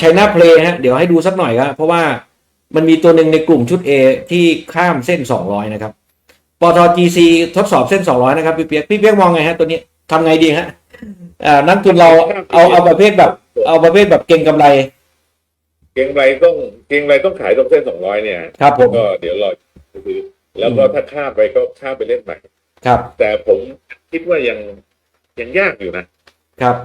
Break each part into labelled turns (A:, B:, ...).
A: ชัยนาเพลฮะเดี๋ยวให้ดูสักหน่อยครับเพราะว่ามันมีตัวหนึ่งในกลุ่มชุด A ที่ข้ามเส้น 200 นะครับปต GC ทดสอบเส้น 200 นะครับ พี่เปียกพี่เปียกมองไงฮะตัวนี้ทำไงดีฮะอ่านักทุนเราเอาเอาประเภทแบบ เอาประเภทแบบเก่งกำไร
B: เก่งไรต้องเก่งไรต้องขายตรงเส้นสองร้อยเนี่ย
A: ครับผม
B: ก็เดี๋ยวรอดูแล้วก็
A: อืม
B: ถ้าข้ามไปก็ข้ามไปเล่นใหม่
A: ครับ
B: แต่ผมคิดว่ายังยังยากอยู่นะครับ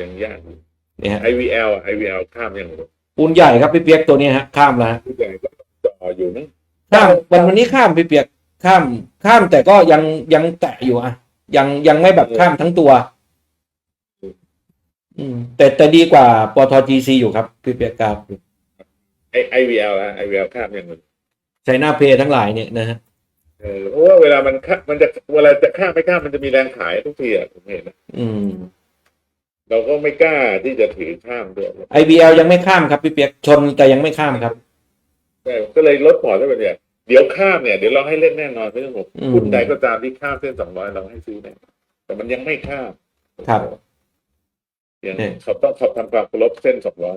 B: ยังยากอยู่
A: เนี่ยฮะ
B: IVL อะ IVL ข้ามยัง
A: ปูนใหญ่ครับพี่เปียกตัวนี้ฮะ ข้ามแล้วฮะ
B: ผู้ใหญ่ก็จ่ออยู่นะ
A: ข้ามวันวันนี้ข้ามพี่เปียกข้ามข้ามแต่ก็ยังยังแตะอยู่อะยังยังไม่แบบข้ามทั้งตัว อืม แต่แต่ดีกว่าปท GC อยู่ครับพี่เปียกครับ
B: ไอ IVL นะ IVL ข้ามยัง
A: ไชน่าเพทั้งหลายเนี่ยนะฮะ
B: เออเพราะว่าเวลามันข้ามันจะเวลาจะข้ามไม่ข้ามมันจะมีแรงขายทุกทีอะผมเห็นนะ
A: อืม
B: เราก็ไม่กล้าที่จะถือข้ามด้วย
A: IBL ยังไม่ข้ามครับพี่เปียกชนแต่ยังไม่ข้ามครับ
B: แต่ก็เลยลดพอร์ตได้ไปเนี่ยเดี๋ยวข้ามเนี่ยเดี๋ยวเราให้เล่นแน่นอนไม่ต้องห่วง
A: อืม
B: หุ้นใดก็ตามที่ข้ามเส้นสองร้อยเราให้ซื้อแน่แต่มันยังไม่ข้าม
A: ครับ
B: ยัง
A: เนี่ย
B: เขาต้องเขาทำความเคารพเส้นสองร้อย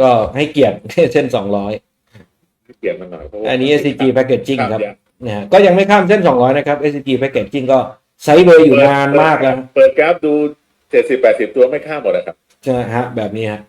A: ก็ให้เกียรติ เส้น200
B: ให้เปลี่ยนมันหน่อยเพราะว่า
A: อันนี้ SCG Packaging ครับ
B: ข้ามยาก
A: นะฮะก็ยังไม่ข้ามเส้น200นะครับ SCG Packaging ก็ไซด์เวย์อยู่นานมากแล้ว
B: เปิดกราฟดู เจ็ดสิบแปดสิบตัวไม่ข้ามหมดนะครับ
A: ใช่ฮะ แบบนี้ฮะ